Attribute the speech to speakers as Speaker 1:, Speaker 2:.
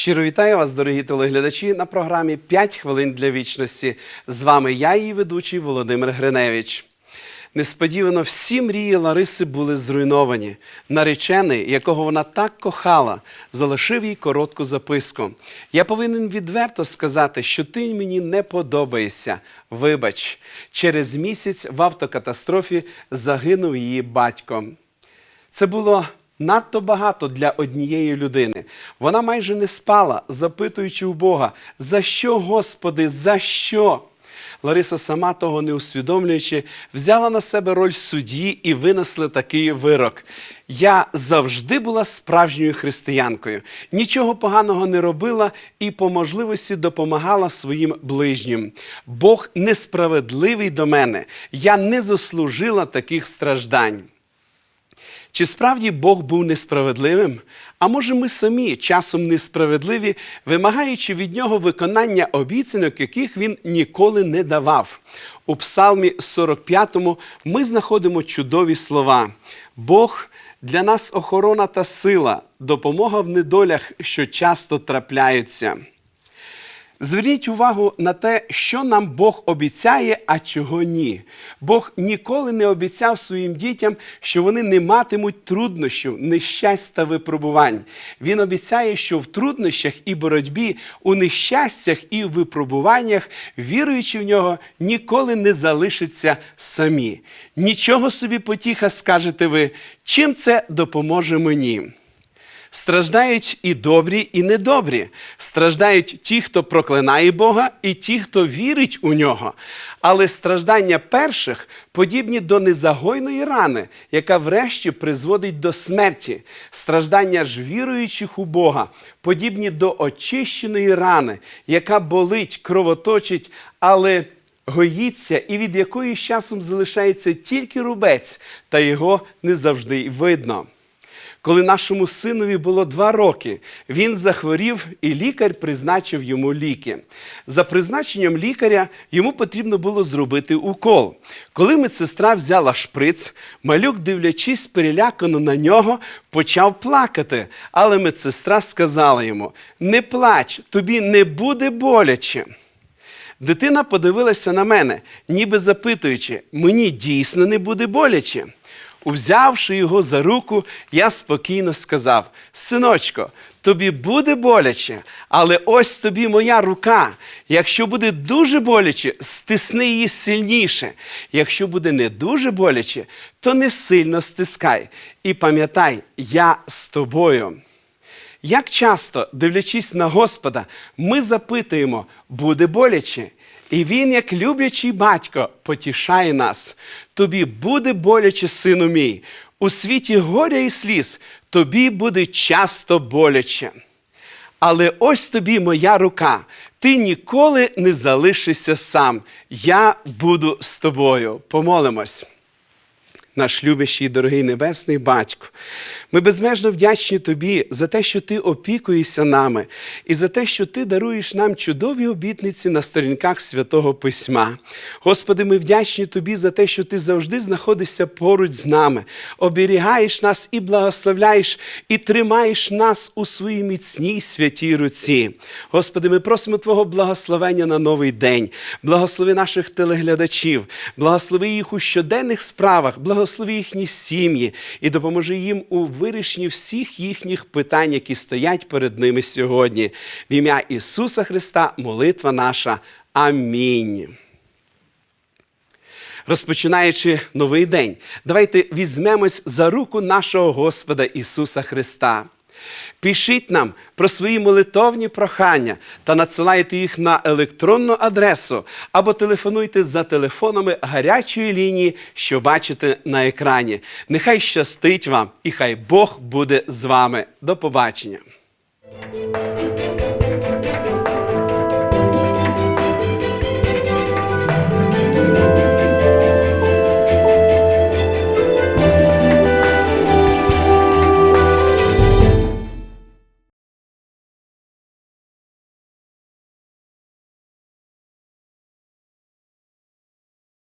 Speaker 1: Щиро вітаю вас, дорогі телеглядачі, на програмі «5 хвилин для вічності. З вами я, її ведучий Володимир Гриневич. Несподівано всі мрії Лариси були зруйновані. Наречений, якого вона так кохала, залишив їй коротку записку. Я повинен відверто сказати, що ти мені не подобаєшся. Вибач, через місяць в автокатастрофі загинув її батько. Це було надто багато для однієї людини. Вона майже не спала, запитуючи у Бога, за що, Господи, за що? Лариса, сама того не усвідомлюючи, взяла на себе роль судді і винесли такий вирок. Я завжди була справжньою християнкою, нічого поганого не робила і по можливості допомагала своїм ближнім. Бог несправедливий до мене. Я не заслужила таких страждань. Чи справді Бог був несправедливим? А може, ми самі часом несправедливі, вимагаючи від нього виконання обіцянок, яких він ніколи не давав? У Псалмі 45 ми знаходимо чудові слова: Бог для нас охорона та сила, допомога в недолях, що часто трапляються. Зверніть увагу на те, що нам Бог обіцяє, а чого ні. Бог ніколи не обіцяв своїм дітям, що вони не матимуть труднощів, нещасть та випробувань. Він обіцяє, що в труднощах і боротьбі, у нещастях і випробуваннях, віруючи в нього, ніколи не залишиться самі. Нічого собі потіха скажете ви, чим це допоможе мені. Страждають і добрі, і недобрі. Страждають ті, хто проклинає Бога, і ті, хто вірить у нього. Але страждання перших подібні до незагойної рани, яка врешті призводить до смерті. Страждання ж віруючих у Бога подібні до очищеної рани, яка болить, кровоточить, але гоїться і від якої з часом залишається тільки рубець, та його не завжди видно. Коли нашому синові було два роки, він захворів, і лікар призначив йому ліки. За призначенням лікаря йому потрібно було зробити укол. Коли медсестра взяла шприц, малюк, дивлячись перелякано на нього, почав плакати. Але медсестра сказала йому: Не плач, тобі не буде боляче. Дитина подивилася на мене, ніби запитуючи, мені дійсно не буде боляче. Узявши його за руку, я спокійно сказав: Синочко, тобі буде боляче, але ось тобі моя рука. Якщо буде дуже боляче, стисни її сильніше. Якщо буде не дуже боляче, то не сильно стискай. І пам'ятай, я з тобою. Як часто, дивлячись на Господа, ми запитуємо, буде боляче. І він, як люблячий батько, потішає нас. Тобі буде боляче, сину мій. У світі горя і сліз тобі буде часто боляче. Але ось тобі моя рука. Ти ніколи не залишишся сам. Я буду з тобою. Помолимось. Наш любящий, дорогий небесний батько, ми безмежно вдячні тобі за те, що ти опікуєшся нами, і за те, що ти даруєш нам чудові обітниці на сторінках святого Письма. Господи, ми вдячні тобі за те, що ти завжди знаходишся поруч з нами, оберігаєш нас і благословляєш, і тримаєш нас у своїй міцній святій руці. Господи, ми просимо Твого благословення на новий день, благослови наших телеглядачів, благослови їх у щоденних справах, благослови їхні сім'ї і допоможи їм у вирішенні всіх їхніх питань, які стоять перед ними сьогодні. В ім'я Ісуса Христа, молитва наша. Амінь. Розпочинаючи новий день, давайте візьмемось за руку нашого Господа Ісуса Христа. Пишіть нам про свої молитовні прохання та надсилайте їх на електронну адресу або телефонуйте за телефонами гарячої лінії, що бачите на екрані. Нехай щастить вам і хай Бог буде з вами. До побачення.